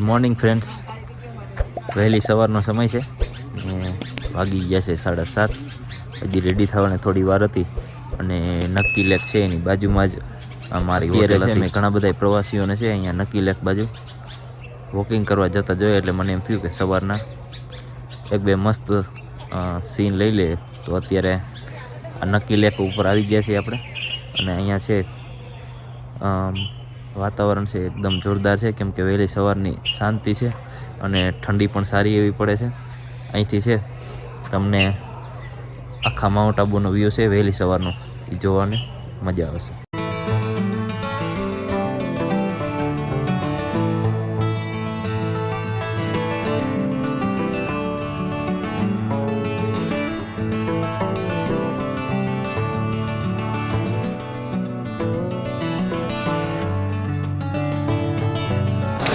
Morning friends વહેલી સવારનો સમય છે. ને વાગી ગયા છે સાડા સાત. હજી રેડી થવાને થોડી વાર હતી અને નક્કી લેક છે એની બાજુમાં જ મારી હોટેલ છે મેં ઘણા બધા પ્રવાસીઓને છે અહીંયા નક્કી લેક બાજુ વોકિંગ કરવા જતા જોઈએ એટલે મને એમ થયું કે સવારના એક બે મસ્ત સીન લઈ લે તો અત્યારે આ નક્કી લેક ઉપર આવી ગયા છીએ આપણે. અને અહીંયા છે વાતાવરણ છે એકદમ જોરદાર છે, કેમ કે વહેલી સવારની શાંતિ છે અને ઠંડી પણ સારી એવી પડે છે. અહીંથી છે, તમને આખા માઉન્ટ આબુનો વ્યૂ છે, વહેલી સવારનો. એ જોવાની મજા આવશે.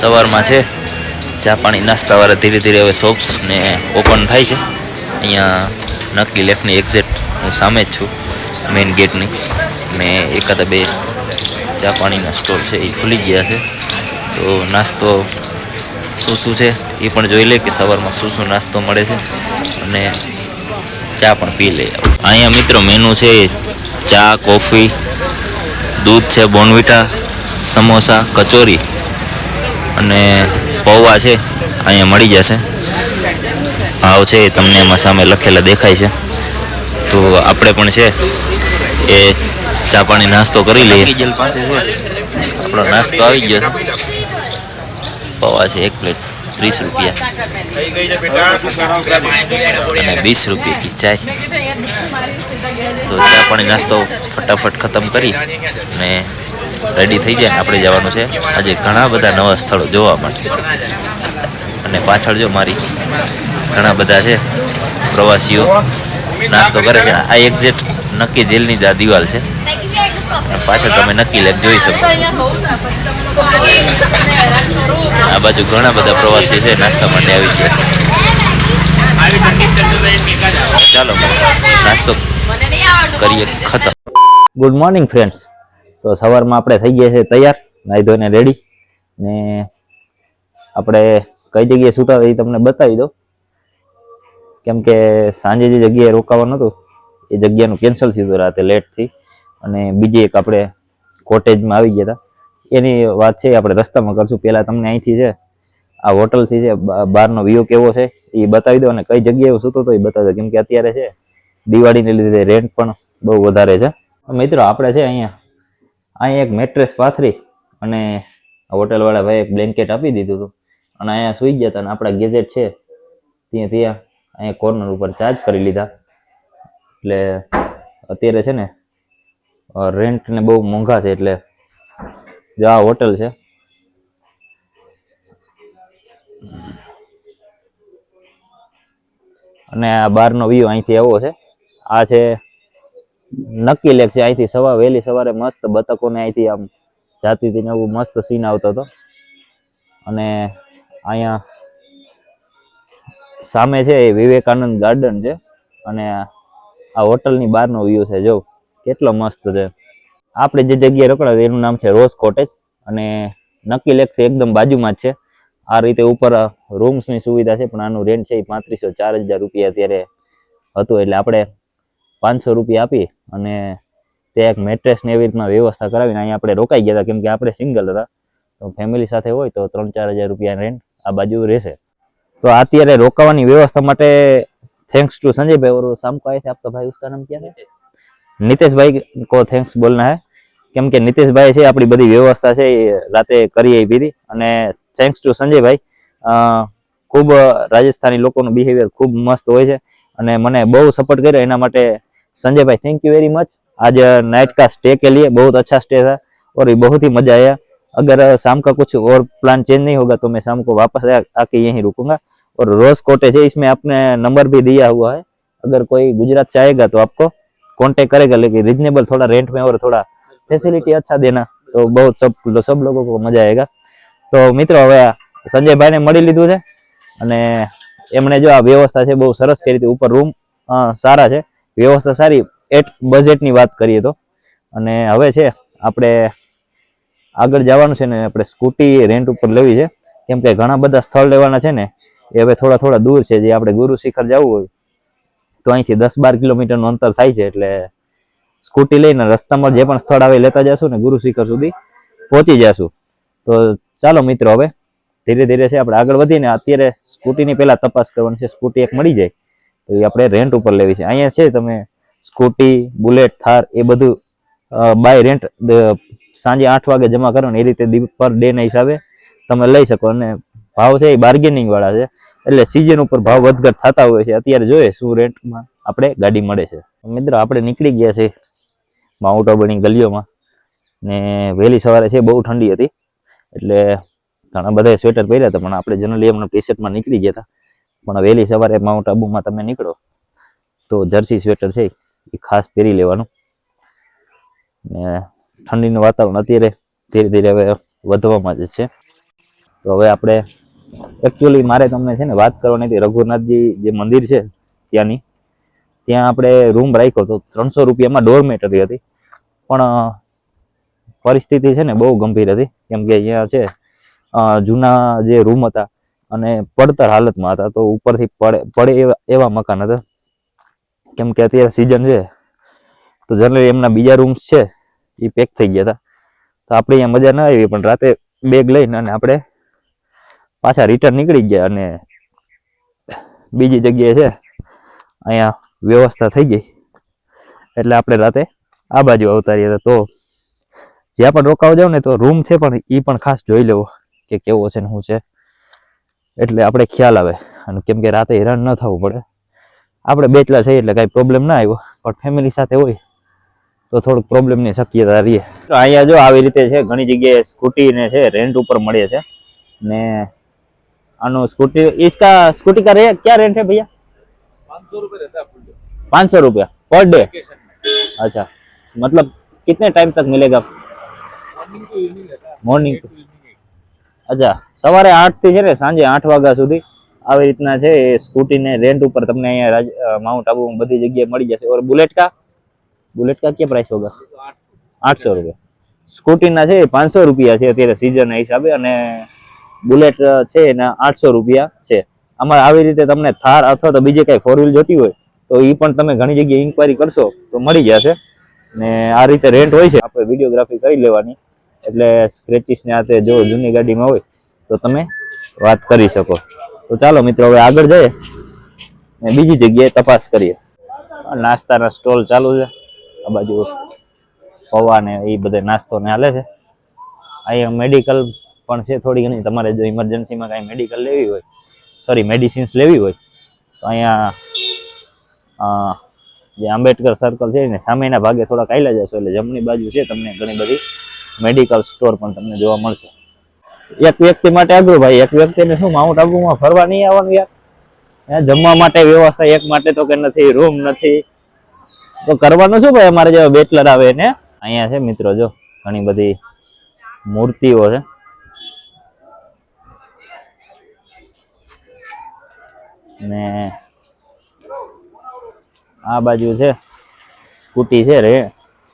સવારમાં છે. ચા પાણી નાસ્તાવાળા ધીરે ધીરે હવે શોપ્સ ને ઓપન થાય છે. અહીંયા નકલી લેકની એક્ઝેક્ટ હું સામે જ છું મેઇન ગેટની ને. એકાદા બે ચા પાણીના સ્ટોલ છે, એ ખુલી ગયા છે. તો નાસ્તો શું શું છે એ પણ જોઈ લે કે સવારમાં શું શું નાસ્તો મળે છે અને ચા પણ પી લે. અહીંયા મિત્રો મેનુ છે, ચા કોફી દૂધ છે બોનવીટા સમોસા કચોરી. અને પૌવા છે અહીંયા મળી જશે. ભાવ છે એ તમને એમાં સામે લખેલા દેખાય છે. તો આપણે પણ છે એ ચા પાણી નાસ્તો કરી લઈએ. પાસે છે. આપણો નાસ્તો આવી ગયો પૌવા છે એક પ્લેટ ત્રીસ રૂપિયા. અને વીસ રૂપિયા કી ચાય. તો ચા પાણી નાસ્તો ફટાફટ ખતમ કરી અને રેડી થઈ જાય. આપણે જવાનું છે. આજે ઘણા બધા નવા સ્થળો જોવા માટે. અને પાછળ જો મારી ઘણા બધા છે પ્રવાસીઓ, નાસ્તો કરે છે. આ એક્ઝેક્ટ નક્કી જેલની જ આ દિવાલ છે. પાછળ તમે નક્કી લેક જોઈ શકો. આ બાજુ ઘણા બધા પ્રવાસીઓ છે. નાસ્તા માટે આવી છે ચાલો, નાસ્તો કરીએ ખતમ. ગુડ મોર્નિંગ ફ્રેન્ડ્સ તો સવારમાં આપણે થઈ ગયા છે તૈયાર નાહી ધોઈને રેડી ને આપણે કઈ જગ્યાએ સૂતા એ તમને બતાવી દો કેમ કે સાંજે જે જગ્યાએ રોકાવાનું હતું, એ જગ્યાનું કેન્સલ થયું હતું રાતે લેટથી અને બીજી એક આપણે કોટેજમાં આવી ગયા હતા. એની વાત છે, આપણે રસ્તામાં કરશું. પહેલાં તમને અહીંથી છે આ હોટલથી છે બહારનો વ્યૂ કેવો છે, એ બતાવી દો અને કઈ જગ્યાએ સૂતો તો એ બતાવી દો કેમ કે અત્યારે છે, દિવાળીને લીધે રેન્ટ પણ બહુ વધારે છે. મિત્રો, આપણે છે અહીંયા અહીંયા એક મેટ્રેસ પાથરી અને હોટલવાળા ભાઈ એક બ્લેન્કેટ આપી દીધું હતું. અને અહીંયા સૂઈ ગયા હતા અને આપણા ગેજેટ છે, ત્યાં ત્યાં અહીંયા કોર્નર ઉપર ચાર્જ કરી લીધા. એટલે અત્યારે છે ને રેન્ટ ને બહુ મોંઘા છે એટલે જો આ હોટલ છે. અને આ બહારનો વ્યૂ અહીંથી આવો છે. આ છે નક્કી લેક છે અહીંથી સવાર, વહેલી સવારે મસ્ત બતકોને અહીંથી આમ જાતી હતી ને એવું મસ્ત સીન આવતો હતો. અને અહીંયા સામે છે એ વિવેકાનંદ ગાર્ડન છે અને આ હોટલની બહારનો વ્યૂ છે, જો. કેટલો મસ્ત છે. આપણે જે જગ્યાએ રોકડા એનું નામ છે રોઝ કોટેજ અને નક્કી લેકથી એકદમ બાજુમાં જ છે. આ રીતે ઉપર રૂમ્સની સુવિધા છે, પણ આનું રેન્ટ છે એ પાંત્રીસો ચાર હજાર રૂપિયા અત્યારે હતું, એટલે આપણે પાંચસો રૂપિયા આપી અને તે એક મેટ્રેસને એવી રીતના વ્યવસ્થા કરાવીને અહીંયા આપણે રોકાઈ ગયા હતા, કેમ કે આપણે સિંગલ હતા. તો ફેમિલી સાથે હોય તો ત્રણ ચાર હજાર રૂપિયા રેન્ટ આ બાજુ રહેશે. તો અત્યારે રોકાવાની વ્યવસ્થા માટે થેન્ક્સ ટુ સંજયભાઈ और સામકો આયે છે આપકા ભાઈ ઉસકા નામ ક્યા નીતેશભાઈ કો થેન્ક્સ બોલના હે. કેમ કે નીતેશભાઈ છે, આપણી બધી વ્યવસ્થા છે રાતે કરી આપી હતી. અને થેન્ક્સ ટુ સંજયભાઈ ખૂબ રાજસ્થાની લોકોનું બિહેવિયર ખૂબ મસ્ત હોય છે. અને મને બહુ સપોર્ટ કર્યો, એના માટે Sanjay bhai thank you very much आज नाइट का स्टे के लिए बहुत अच्छा स्टे था और ये बहुत ही मजा आया अगर शाम का कुछ और प्लान चेंज नहीं होगा तो मैं शाम को वापस आ- आके यहीं रुकूंगा और रोज कोटेज है इसमें आपने नंबर भी दिया हुआ है अगर कोई गुजरात से आएगा तो आपको कांटेक्ट करेगा लेकिन रिजनेबल थोड़ा रेंट में और थोड़ा फैसिलिटी अच्छा देना तो बहुत सब सब लोगों को मजा आएगा તો મિત્રો હવે સંજયભાઈને મળી લીધું છે અને એમણે જો આ વ્યવસ્થા છે બહુ સરસ કરી હતી ઉપર રૂમ સારા છે વ્યવસ્થા સારી એટ બજેટની વાત કરીએ તો. અને હવે છે, આપણે આગળ જવાનું છે ને આપણે સ્કૂટી રેન્ટ ઉપર લેવી છે. કેમ કે ઘણા બધા સ્થળ લેવાના છે ને, એ હવે થોડા થોડા દૂર છે. જે આપણે ગુરુ શિખર જવું હોય, તો અહીંથી દસ બાર કિલોમીટરનું અંતર થાય છે. એટલે સ્કૂટી લઈને રસ્તામાં જે પણ સ્થળ આવે લેતા જશું ને ગુરુ શિખર સુધી પહોંચી જશું. તો ચાલો મિત્રો, હવે ધીરે ધીરે છે, આપણે આગળ વધીને અત્યારે સ્કૂટીની પહેલાં તપાસ કરવાની છે. સ્કૂટી એક મળી જાય. એ આપણે રેન્ટ ઉપર લેવી છે. અહીંયા છે તમે સ્કૂટી બુલેટ થાર એ બધું બાય રેન્ટ સાંજે આઠ વાગે જમા કરો ને એ રીતે પર ડે ના હિસાબે તમે લઈ શકો. અને ભાવ છે એ બાર્ગેનિંગ વાળા છે. એટલે સિઝન ઉપર ભાવ વધઘટ થતા હોય છે. અત્યારે જોઈએ શું રેન્ટમાં આપણે ગાડી મળે છે. મિત્રો, આપણે નીકળી ગયા છે માઉન્ટ આબુની ગલીઓમાં. ને વહેલી સવારે છે બહુ ઠંડી હતી. એટલે ઘણા બધા સ્વેટર પહેર્યા હતા, પણ આપણે જનરલી એમના ટી શર્ટમાં નીકળી ગયા હતા. પણ વહેલી સવારે માઉન્ટ આબુમાં તમે નીકળો, તો જર્સી સ્વેટર છે એ ખાસ પહેરી લેવાનું. ને ઠંડીનું વાતાવરણ અત્યારે ધીરે ધીરે હવે વધવામાં જ છે. તો હવે આપણે એકચ્યુઅલી મારે તમને છે ને વાત કરવાની હતી રઘુનાથજી જે મંદિર છે ત્યાંની, ત્યાં આપણે રૂમ રાખ્યો તો ત્રણસો રૂપિયામાં ડોરમેટરી હતી. પણ પરિસ્થિતિ છે ને બહુ ગંભીર હતી. કેમ કે અહીંયા છે જૂના જે રૂમ હતા અને પડતર હાલતમાં હતા, તો ઉપરથી પડે પડે એવા એવા મકાન હતા. કેમ કે અત્યારે સિઝન છે, તો જનરલી એમના બીજા રૂમ્સ છે, એ પેક થઈ ગયા હતા. તો આપણે અહીંયા મજા ના આવી, પણ રાતે બેગ લઈને અને આપણે પાછા રિટર્ન નીકળી ગયા અને બીજી જગ્યાએ છે, અહીંયા વ્યવસ્થા થઈ ગઈ. એટલે આપણે રાતે આ બાજુ અવતારીએ હતા. તો જ્યાં પણ રોકાવા જાવ ને તો રૂમ છે પણ એ પણ ખાસ જોઈ લેવો કે કેવો છે ને શું છે. એટલે આપણે ખ્યાલ આવે અને કેમ કે રાતે હેરાન ન થવું પડે આપણે બેચલા છીએ એટલે કાંઈ પ્રોબ્લેમ ના આવ્યો પણ ફેમિલી સાથે હોય તો થોડુંક પ્રોબ્લેમની શક્યતા રહીએ તો અહીંયા જો આવી રીતે છે ઘણી જગ્યાએ સ્કૂટી ને છે રેન્ટ ઉપર મળે છે ને આનું स्कूटी इसका स्कूटी का रेट क्या रेंट है भैया पाँच सौ रुपये रहता है फुल डे पाँच सौ रुपया पर डे वेकेशन में अच्छा मतलब कितने टाइम तक मिलेगा मॉर्निंग टू અચ્છા, સવારે આઠથી છે ને સાંજે આઠ વાગ્યા સુધી આવી રીતના છે એ સ્કૂટી ને રેન્ટ ઉપર તમને અહીંયા માઉન્ટ આબુ બધી જગ્યાએ મળી જશે. ઓર બુલેટ કા બુલેટ કા ક્યાં પ્રાઇસ હોગા આઠસો રૂપિયા. સ્કૂટીના છે પાંચસો રૂપિયા છે અત્યારે સિઝન હિસાબે અને બુલેટ છે એના આઠસો રૂપિયા છે. આમાં આવી રીતે તમને થાર અથવા તો બીજે કાંઈ ફોર વ્હીલ જોતી હોય, તો એ પણ તમે ઘણી જગ્યાએ ઇન્કવાયરી કરશો તો મળી જશે. ને આ રીતે રેન્ટ હોય છે. આપણે વિડીયોગ્રાફી કરી લેવાની. એટલે સ્ક્રેચીસ ને આ તે જો જૂની ગાડીમાં હોય, તો તમે વાત કરી શકો. તો ચાલો મિત્રો, હવે આગળ જઈએ ને બીજી જગ્યાએ તપાસ કરીએ. નાસ્તાના સ્ટોલ ચાલુ છે. આ બાજુ પૌવા ને એ બધે નાસ્તો ને હાલે છે. અહીંયા મેડિકલ પણ છે થોડી ઘણી. તમારે જો ઇમરજન્સીમાં કાંઈ મેડિકલ લેવી હોય સોરી મેડિસિન્સ લેવી હોય, તો અહીંયા જે આંબેડકર સર્કલ છે ને, સામેના ભાગે થોડાક આવેલા જશો. એટલે જમણી બાજુ છે તમને ઘણી બધી મેડિકલ સ્ટોર પણ તમને જોવા મળશે. એક વ્યક્તિ માટે અઘરું ભાઈ, એક વ્યક્તિને શું માઉન્ટ આબુમાં ફરવા નહીં આવવાનું યાર? જમવા માટે વ્યવસ્થા એક માટે તો કે નથી રૂમ નથી. તો કરવાનું શું ભાઈ, અમારે જેવા બેચલર આવે ને અહીંયા છે મિત્રો, જો, ઘણી બધી મૂર્તિઓ છે. ને આ બાજુ છે, સ્કૂટી છે રે.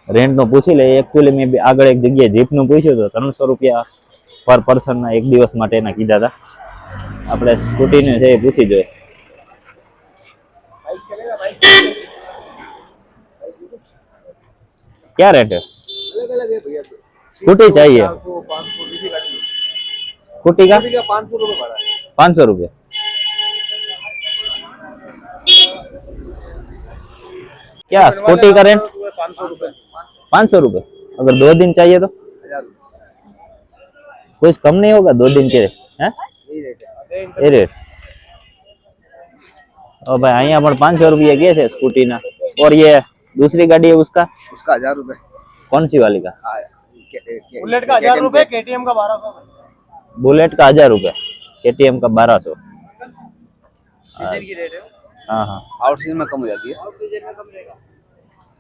રેન્ટ નું પૂછી લે એકચ્યુઅલી મેં બી આગળ એક જગ્યાએ જીપ નું પૂછ્યું તો ત્રણસો રૂપિયા પર પર્સન ના એક દિવસ માટે એના કીધા હતા આપણે સ્કૂટી ને છે એ પૂછી જોઈએ बाइक चलेगा बाइक क्या रेट है अलग अलग है भैया तो स्कूटी चाहिए चार सौ पाँच सौ किसी गाड़ी में स्कूटी का स्कूटी का पाँच सौ रुपये भाड़ा है पाँच सौ रुपये क्या स्कूटी का रेंट पाँच सौ रूपए। अगर दो दिन चाहिए तो? कुछ कम नहीं होगा दो दिन के ये रेट और भाई अँ पाँच सौ रुपये गए थे स्कूटी ना? और ये दूसरी गाड़ी है उसका? उसका हज़ार रूपए। कौन सी वाली का? बुलेट का हज़ार रुपए केटीएम का बारह सौ। बुलेट का हज़ार रुपए। केटीएम का बारह सौ। हाँ हाँ आउट सीज़न में कम हो जाती है।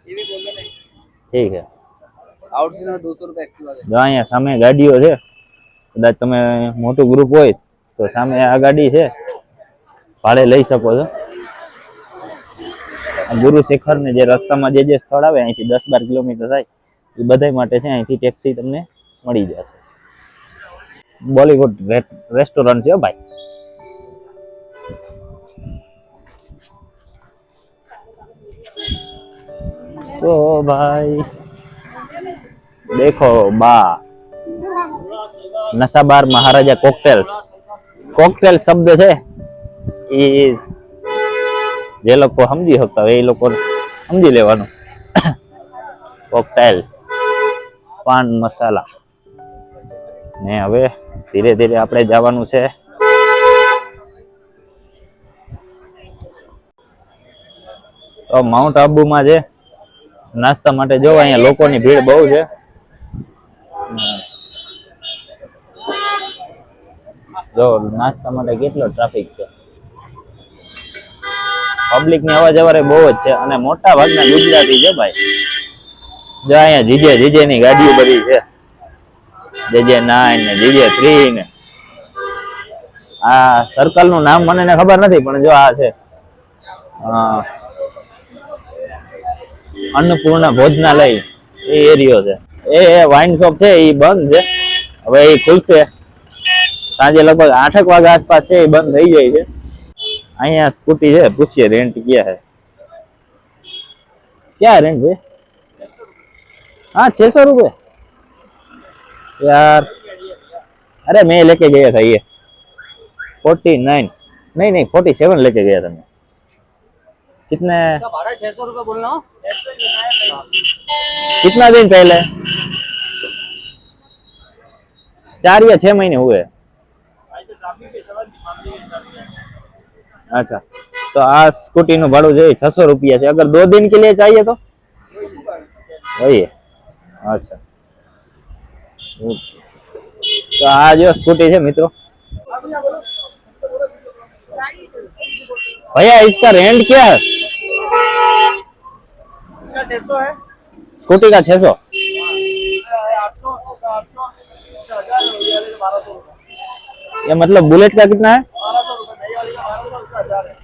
ये भी बोल रहे नहीं ठीक है आउट सीजन में दो सौ रुपए एक्टिव आ જો અહીંયા સામે ગાડીઓ છે કદાચ તમે મોટું ગ્રુપ હોય તો સામે આ ગાડી છે ભાડે લઈ શકો છો આ ગુરુ શિખર ને જે રસ્તામાં જે જે સ્થળ આવે અહીંથી દસ બાર કિલોમીટર થાય એ બધા માટે છે અહીંથી ટેક્સી તમને મળી જશે બોલીવુડ રેસ્ટોરન્ટ છે હો ભાઈ તો ભાઈ. દેખો બા. નશાબાર મહારાજા કોકટેલ્સ. કોકટેલ શબ્દ છે એ જે લોકો સમજી શકતા હોય એ લોકો સમજી લેવાનું. કોકટેલ્સ. પાન મસાલા. ને હવે ધીરે ધીરે આપણે જવાનું છે. તો માઉન્ટ આબુમાં છે. નાસ્તા માટે જો અહીંયા લોકોની ભીડ બહુ છે. જો, નાસ્તા માટે કેટલો ટ્રાફિક છે. પબ્લિકની અવાજ અવારે બહુ જ છે અને મોટા ભાગના ગુજરાતી છે ભાઈ. જો અહીંયા જીજે જીજે ની ગાડીઓ બધી છે. જીજે નાઇન ને જીજે થ્રી ને. આ સર્કલનું નામ મને ખબર નથી, પણ જો આ છે. અન્નપૂર્ણ ભોજનાલય એ એરિયો છે. એ વાઇન શોપ છે, એ બંધ છે. હવે એ ખુલશે. સાંજે લગભગ આઠ એક વાગે આસપાસ છે, એ બંધ થઈ જાય છે. અહીંયા સ્કૂટી છે, પૂછીએ રેન્ટ ક્યાં છે. ક્યાં રેન્ટ ભાઈ? હા, છસો રૂપિયા. યાર. અરે મેં લેકે ગયા હતા ફોર્ટી નાઇન નહીં નહીં ફોર્ટી સેવન લેકે ગયા તમે कितने इसका भाड़ा छह सौ रुपये बोलना कितना दिन पहले चार या छह महीने हुए अच्छा तो આ સ્કૂટી નું ભાડું છે છસો રૂપિયા છે અગર દो दिन के लिए चाहिए तो वही है अच्छा તો આ જો સ્કૂટી છે મિત્રો भैया इसका रेंट क्या है इसका छह सौ है स्कूटी का छह सौ आठ सौ इसका आठ सौ इसका हजार है बारह सौ रुपये ये मतलब बुलेट का कितना है बारह सौ रुपये नई वाली का बारह सौ इसका हजार है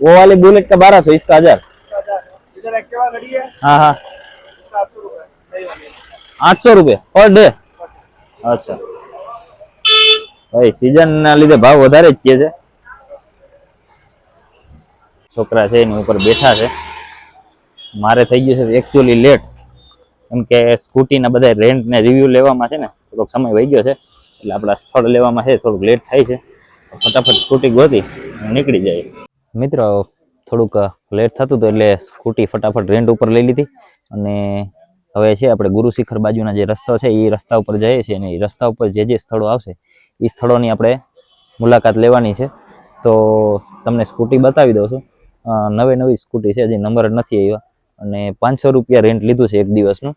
वो वाली बुलेट का बारह सौ इसका हजार इसका हजार है इधर एक्टिवा खड़ी है हाँ हाँ इसका आठ सौ रुपये नई वाली આઠસો રૂપિયા પર ડે અચ્છા ભાઈ સીઝન ના લીધે ભાવ વધારે જ કે છે છોકરા છે, એની ઉપર બેઠા છે. મારે થઈ ગયું છે એકચ્યુઅલી લેટ એમ કે સ્કૂટીના બધા રેન્ટને રિવ્યૂ લેવામાં છે ને થોડોક સમય વહી ગયો છે. એટલે આપણા સ્થળ લેવામાં છે, થોડુંક લેટ થાય છે. ફટાફટ સ્કૂટી ગોતી નીકળી જાય. મિત્રો, થોડુંક લેટ થતું હતું એટલે સ્કૂટી ફટાફટ રેન્ટ ઉપર લઈ લીધી. અને હવે છે આપણે ગુરુ શિખર બાજુના જે રસ્તો છે એ રસ્તા ઉપર જઈએ છીએ અને એ રસ્તા ઉપર જે જે સ્થળો આવશે એ સ્થળોની આપણે મુલાકાત લેવાની છે. તો તમને સ્કૂટી બતાવી દઉં છું. નવી નવી સ્કૂટી છે, હજી નંબર નથી આવ્યા. અને પાંચસો રૂપિયા રેન્ટ લીધું છે એક દિવસનું.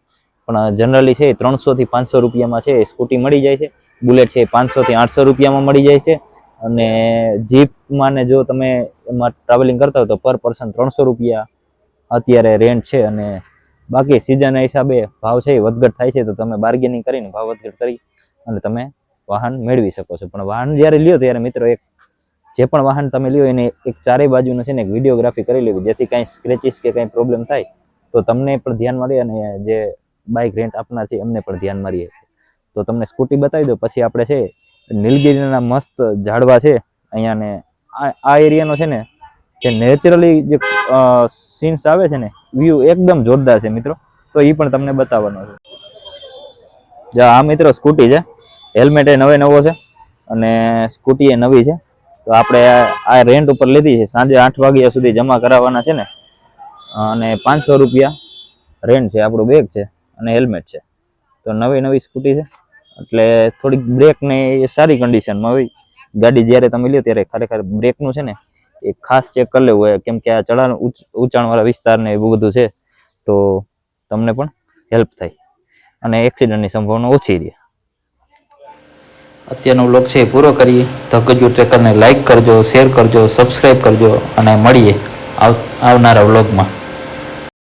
પણ જનરલી છે ત્રણસોથી પાંચસો રૂપિયામાં છે સ્કૂટી મળી જાય છે. બુલેટ છે એ પાંચસોથી આઠસો રૂપિયામાં મળી જાય છે. અને જીપમાં ને જો તમે એમાં ટ્રાવેલિંગ કરતા હો તો પર પર્સન ત્રણસો રૂપિયા અત્યારે રેન્ટ છે. અને બાકી સિઝનના હિસાબે ભાવ છે એ વધઘટ થાય છે, તો તમે બાર્ગેનિંગ કરીને ભાવ વધઘટ કરી અને તમે વાહન મેળવી શકો છો. પણ વાહન જ્યારે લ્યો ત્યારે મિત્રો એક જે પણ વાહન તમે લ્યો એને એક ચારેય બાજુનો છે ને એક વિડીયોગ્રાફી કરી લેવી. જેથી કાંઈ સ્ક્રેચિસ કે કાંઈ પ્રોબ્લેમ થાય, તો તમને પણ ધ્યાનમાં રહે અને જે બાઇક રેન્ટ આપનાર છે એમને પણ ધ્યાનમાં રહે તો તમને સ્કૂટી બતાવી દો પછી આપણે છે, નીલગિરીના મસ્ત ઝાડવા છે, અહીંયા ને આ એરિયાનો છે ને, જે નેચરલી જે સીન્સ આવે છે ને વ્યૂ એકદમ જોરદાર છે મિત્રો. તો એ પણ તમને બતાવવાનો છે. આ મિત્રો સ્કૂટી છે. હેલ્મેટ એ નવે નવો છે અને સ્કૂટી એ નવી છે. તો આપણે આ- રેન્ટ ઉપર લીધી છે. સાંજે આઠ વાગ્યા સુધી જમા કરાવવાના છે ને? અને પાંચસો રૂપિયા રેન્ટ છે, આપણું બેગ છે અને હેલ્મેટ છે. તો નવી નવી સ્કૂટી છે. એટલે થોડીક બ્રેક ને એ સારી કન્ડિશનમાં હોય. ગાડી જ્યારે તમે લ્યો ત્યારે ખરેખર બ્રેકનું છે ને, એ ખાસ ચેક કરી લેવું હોય. કેમ કે આ ચઢાણ ઊંચાણવાળા વિસ્તાર ને એવું બધું છે, તો તમને પણ હેલ્પ થાય. અને એક્સિડન્ટની સંભાવના ઓછી રહે. અત્યારનો બ્લોગ છે એ પૂરો કરીએ. તો ગજુ ટ્રેકરને લાઈક કરજો શેર કરજો સબસ્ક્રાઈબ કરજો અને મળીએ આવ, આવનારા વ્લોગમાં